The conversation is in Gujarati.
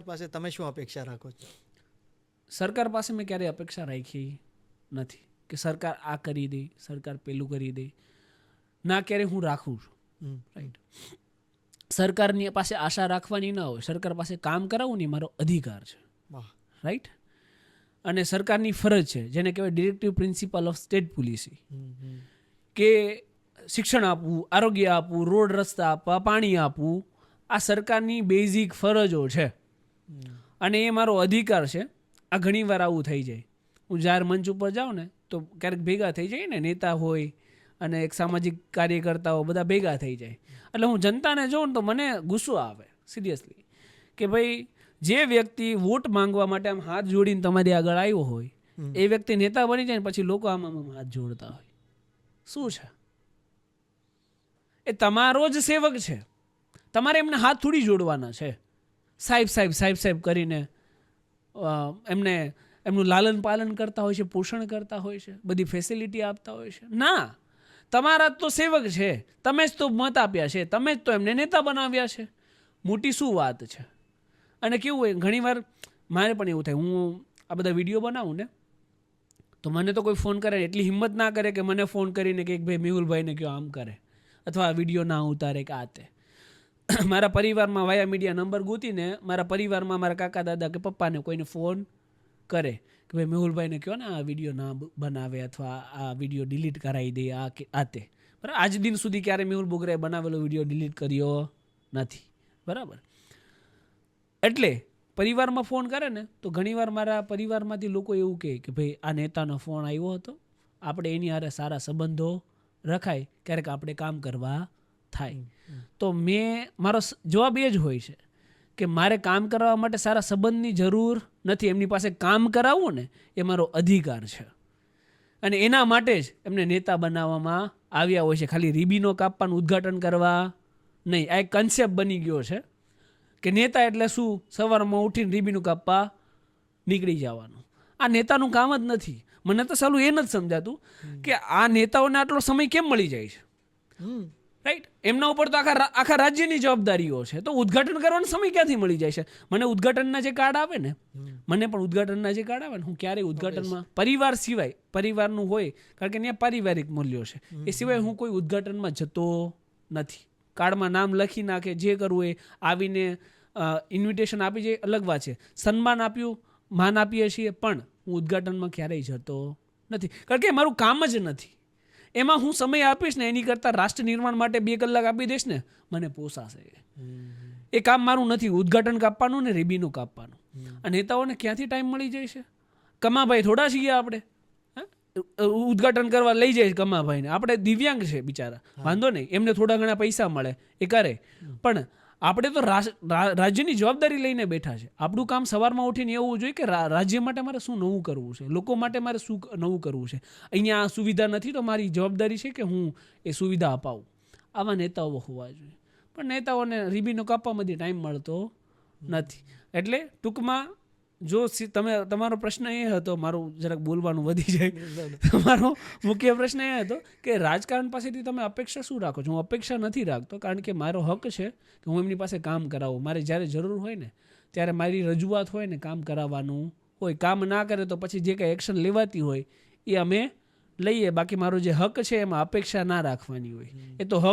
પાસે તમે શું અપેક્ષા રાખો છો? સરકાર પાસે મેં ક્યારેય અપેક્ષા રાખી નથી કે સરકાર આ કરી દે સરકાર પેલું કરી દે. ના ક્યારે હું રાખું છું. રાઈટ સરકારની પાસે આશા રાખવાની ના હોય. સરકાર પાસે કામ કરાવવું ને મારો અધિકાર છે. રાઈટ અને સરકારની ફરજ છે જેને કહેવાય directive principle of state policy. કે શિક્ષણ આપવું આરોગ્ય આપવું રોડ રસ્તા આપવા પાણી આપવું આ સરકારની બેઝિક ફરજો છે. અને એ મારો અધિકાર છે. આ ઘણીવાર આવું થઈ જાય. હું જ્યારે મંચ ઉપર જાઉં ને તો ક્યારેક ભેગા થઈ જાય ને નેતા હોય અને એક સામાજિક કાર્યકર્તાઓ બધા ભેગા થઈ જાય. એટલે હું જનતાને જોઉં ને તો મને ગુસ્સો આવે સિરિયસલી કે ભાઈ જે વ્યક્તિ વોટ માંગવા માટે આમ હાથ જોડીને તમારી આગળ આવ્યો હોય એ વ્યક્તિ નેતા બની જાય ને પછી લોકો આમ આમ હાથ જોડતા હોય. શું છે? એ તમારો જ સેવક છે. તમારે એમને હાથ થોડી જોડવાના છે. સાહેબ સાહેબ સાહેબ સાહેબ કરીને એમને, એમનું લાલન પાલન કરતા હોય છે, પોષણ કરતા હોય છે, બધી ફેસિલિટી આપતા હોય છે. ના, તમારા તો સેવક છે. તમે જ તો મત આપ્યા છે. તમે જ તો એમને નેતા બનાવ્યા છે. મોટી શું વાત છે? અને કેવું હોય, ઘણીવાર મારે પણ એવું થાય, હું આ બધા વીડિયો બનાવું ને, તો મને તો કોઈ ફોન કરે, એટલી હિંમત ના કરે કે મને ફોન કરીને કે ભાઈ મેહુલભાઈને કયો આમ કરે. અથવા વીડિયો ના ઉતારે કે આ તે. મારા પરિવારમાં વાયા મીડિયા નંબર ગોતીને મારા પરિવારમાં મારા કાકા દાદા કે પપ્પાને કોઈને ફોન કરે કે ભાઈ મેહુલભાઈને કહો ને આ વીડિયો ના બનાવે અથવા આ વીડિયો ડિલીટ કરાવી દે, આ કે આ તે. બરાબર? આજ દિન સુધી ક્યારે મેહુલ બોગરાએ બનાવેલો વીડિયો ડિલીટ કર્યો નથી. બરાબર? એટલે પરિવારમાં ફોન કરે ને, તો ઘણીવાર મારા પરિવારમાંથી લોકો એવું કહે કે ભાઈ આ નેતાનો ફોન આવ્યો હતો. આપણે એની હારે સારા સંબંધો રખાય. ક્યારેક આપણે કામ કરવા થાય. તો મેં મારો જવાબ એ જ હોય છે કે મારે કામ કરવા માટે સારા સંબંધની જરૂર નથી. એમની પાસે કામ કરાવવું ને એ મારો અધિકાર છે. અને એના માટે જ એમને નેતા બનાવવામાં આવ્યા હોય છે. ખાલી રીબીનો કાપવાનું ઉદ્ઘાટન કરવા નહીં. આ એક કન્સેપ્ટ બની ગયો છે કે નેતા એટલે શું? સવારમાં ઉઠીને રીબીનું કાપવા નીકળી જવાનું. આ નેતાનું કામ જ નથી. મને તો સાલું એ નથી સમજાતું કે આ નેતાઓને આટલો સમય કેમ મળી જાય છે. રાઈટ એમના ઉપર તો આખા આખા રાજ્યની જવાબદારીઓ છે. તો ઉદ્ઘાટન કરવાનો સમય ક્યાંથી મળી જાય છે? મને ઉદ્ઘાટનના જે કાર્ડ આવે ને મને પણ ઉદ્ઘાટનના જે કાર્ડ આવે ને હું ક્યારેય ઉદ્ઘાટનમાં પરિવાર સિવાય પરિવારનું હોય કારણ કે ત્યાં પારિવારિક મૂલ્યો છે. એ સિવાય હું કોઈ ઉદ્ઘાટનમાં જતો નથી. કાર્ડમાં નામ લખી નાખે જે કરવું એ આવીને ઇન્વિટેશન આપી જાય અલગ વાત છે. સન્માન આપ્યું માન આપીએ છીએ પણ હું ઉદ્ઘાટનમાં ક્યારેય જતો નથી. કારણ કે મારું કામ જ નથી. એમાં હું સમય આપીશ ને એની કરતાં રાષ્ટ્ર નિર્માણ માટે બે કલાક આપી દઈશ ને મને પોસાશે. એ કામ મારું નથી ઉદ્ઘાટન કાપવાનું ને રેબીનું કાપવાનું. આ નેતાઓને ક્યાંથી ટાઈમ મળી જાય છે? કમાભાઈ થોડા છીએ આપણે. ઉદઘાટન ઉદ્ઘાટન કરવા લઈ જાય કમાભાઈને. આપણે દિવ્યાંગ છે બિચારા. વાંધો નહીં એમને થોડા ઘણા પૈસા મળે. એ કરે. પણ આપણે તો રાજ્યની જવાબદારી લઈને બેઠા છે. આપણું કામ સવારમાં ઉઠીને એવું જોઈએ કે રાજ્ય માટે મારે શું નવું કરવું છે? લોકો માટે મારે શું નવું કરવું છે? અહીંયા આ સુવિધા નથી તો મારી જવાબદારી છે કે હું એ સુવિધા અપાવું. આવા નેતાઓ હોવા જોઈએ. પણ નેતાઓને રીબીનો કાપવામાંથી ટાઈમ મળતો નથી. એટલે ટૂંકમાં જો તમે તમારો પ્રશ્ન એ હતો, મારું જરાક બોલવાનું વધી જાય. તમારો મુખ્ય પ્રશ્ન એ હતો કે રાજકારણ પાસેથી તમે અપેક્ષા શું રાખો છો? હું અપેક્ષા નથી રાખતો, કારણ કે મારો હક છે કે હું એમની પાસે કામ કરાવું. મારે જ્યારે જરૂર હોય ને, ત્યારે મારી રજૂઆત હોય ને, કામ કરાવવાનું હોય. કામ ના કરે તો પછી જે કંઈ એક્શન લેવાતી હોય, એ અમે લઈએ. બાકી મારો જે હક છે, એમાં અપેક્ષા ના રાખવાની હોય. એ તો હક